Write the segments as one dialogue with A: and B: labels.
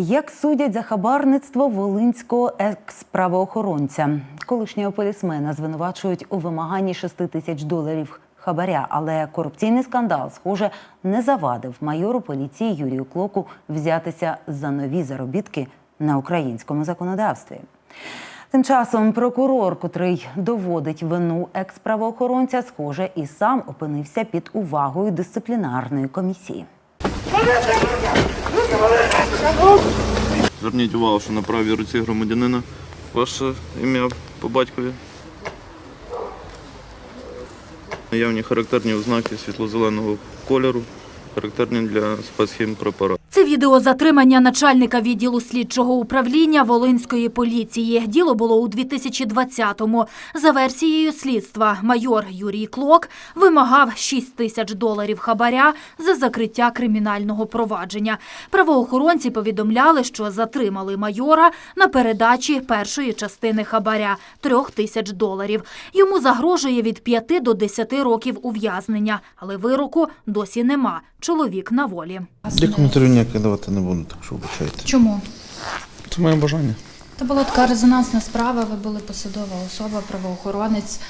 A: Як судять за хабарництво волинського екс-правоохоронця? Колишнього полісмена звинувачують у вимаганні 6 тисяч доларів хабаря, але корупційний скандал, схоже, не завадив майору поліції Юрію Клоку взятися за нові заробітки на українському законодавстві. Тим часом прокурор, котрий доводить вину екс-правоохоронця, схоже, і сам опинився під увагою дисциплінарної комісії.
B: Зверніть увагу, що на правій руці громадянина ваше ім'я по батькові. Наявні характерні ознаки світло-зеленого кольору, характерні для спецхімпрепаратів.
C: Це відео затримання начальника відділу слідчого управління Волинської поліції. Діло було у 2020-му. За версією слідства, майор Юрій Клок вимагав 6 тисяч доларів хабаря за закриття кримінального провадження. Правоохоронці повідомляли, що затримали майора на передачі першої частини хабаря – 3 тисяч доларів. Йому загрожує від 5 до 10 років ув'язнення, але вироку досі нема. Чоловік на волі.
D: Я коментарів ніяких давати не буду, так що вибачайте.
E: Чому?
D: Це моє бажання.
E: Це була така резонансна справа, ви були посадова особа, правоохоронець.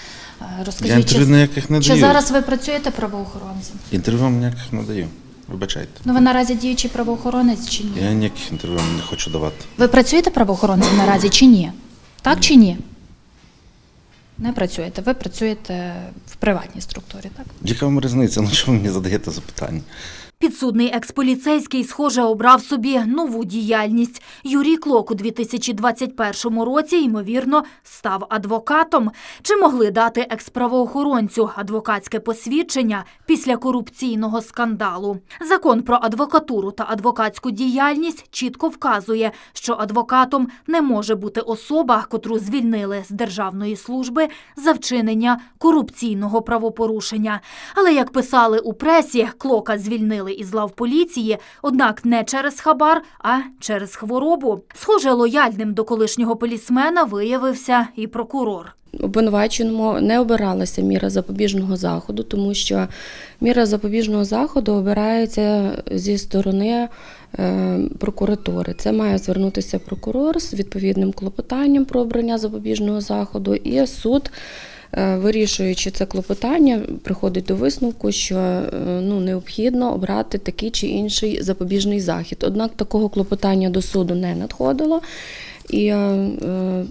E: Е,
D: Я інтерв'ю
E: чи,
D: ніяких не
E: чи
D: даю.
E: зараз ви працюєте правоохоронцем?
D: Інтерв'ю вам ніяких не даю. Вибачайте.
E: Ну ви наразі діючий правоохоронець чи ні?
D: Я ніяких інтерв'ю не хочу давати.
E: Ви працюєте правоохоронцем наразі чи ні? Так чи ні? Не працюєте. Ви працюєте в приватній структурі, так?
D: Яка вам різниця? Ну чому ви мені задаєте запитання?
C: Підсудний експоліцейський, схоже, обрав собі нову діяльність. Юрій Клок у 2021 році, ймовірно, став адвокатом. Чи могли дати експравоохоронцю адвокатське посвідчення після корупційного скандалу? Закон про адвокатуру та адвокатську діяльність чітко вказує, що адвокатом не може бути особа, котру звільнили з державної служби за вчинення корупційного правопорушення. Але як писали у пресі, Клока звільнили із лав поліції, однак не через хабар, а через хворобу. Схоже, лояльним до колишнього полісмена виявився і прокурор.
F: Обвинуваченому не обиралася міра запобіжного заходу, тому що міра запобіжного заходу обирається зі сторони е, прокуратури. Це має звернутися прокурор з відповідним клопотанням про обрання запобіжного заходу, і суд. Е, Вирішуючи це клопотання, приходить до висновку, що е, ну, необхідно обрати такий чи інший запобіжний захід. Однак такого клопотання до суду не надходило, і е,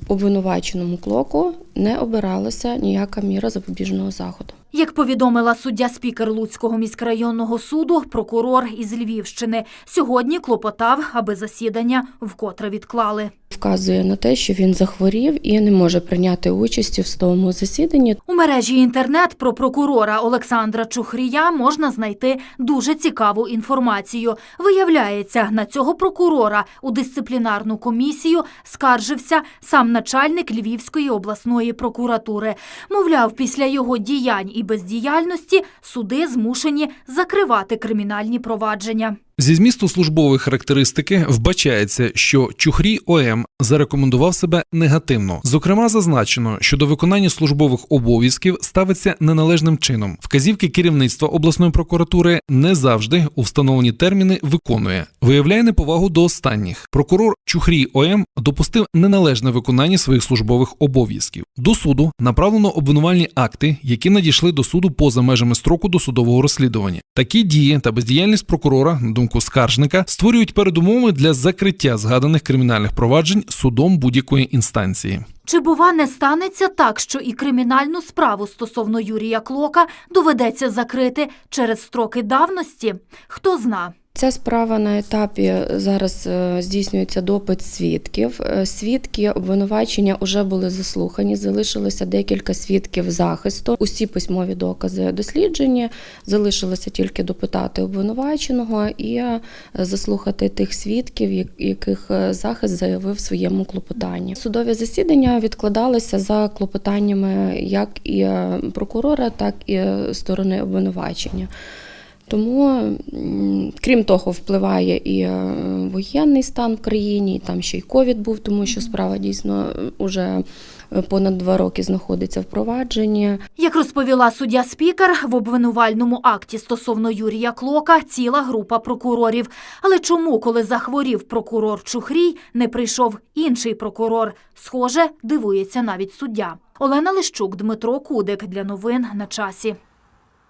F: обвинуваченому клоку не обиралася ніяка міра запобіжного заходу.
C: Як повідомила суддя спікер Луцького міськрайонного суду, прокурор із Львівщини сьогодні клопотав, аби засідання вкотре відклали.
F: Вказує на те, що він захворів і не може прийняти участі в судовому засіданні.
C: У мережі інтернет про прокурора Олександра Чухрія можна знайти дуже цікаву інформацію. Виявляється, на цього прокурора у дисциплінарну комісію скаржився сам начальник Львівської обласної прокуратури. Мовляв, після його діянь і бездіяльності суди змушені закривати кримінальні провадження.
G: Зі змісту службової характеристики вбачається, що Чухрій ОМ зарекомендував себе негативно. Зокрема, зазначено, що до виконання службових обов'язків ставиться неналежним чином. Вказівки керівництва обласної прокуратури не завжди у встановлені терміни виконує, виявляє неповагу до останніх. Прокурор Чухрій ОМ допустив неналежне виконання своїх службових обов'язків. До суду направлено обвинувальні акти, які надійшли до суду поза межами строку досудового розслідування. Такі дії та бездіяльність прокурора, на думку скаржника, створюють передумови для закриття згаданих кримінальних проваджень судом будь-якої інстанції.
C: Чи бува не станеться так, що і кримінальну справу стосовно Юрія Клока доведеться закрити через строки давності? Хто зна?
F: Ця справа на етапі зараз е, здійснюється допит свідків. Е, Свідки обвинувачення вже були заслухані. Залишилося декілька свідків захисту. Усі письмові докази досліджені. Залишилося тільки допитати обвинуваченого і е, заслухати тих свідків, яких е, захист заявив в своєму клопотанні. Судові засідання відкладалися за клопотаннями як і е, прокурора, так і е, сторони обвинувачення. Тому, крім того, впливає і е, воєнний стан в країні, і там ще й ковід був, тому що справа дійсно вже понад два роки знаходиться в провадженні.
C: Як розповіла суддя спікер, в обвинувальному акті стосовно Юрія Клока ціла група прокурорів. Але чому, коли захворів прокурор Чухрій, не прийшов інший прокурор? Схоже, дивується навіть суддя. Олена Лищук, Дмитро Кудик для новин на часі.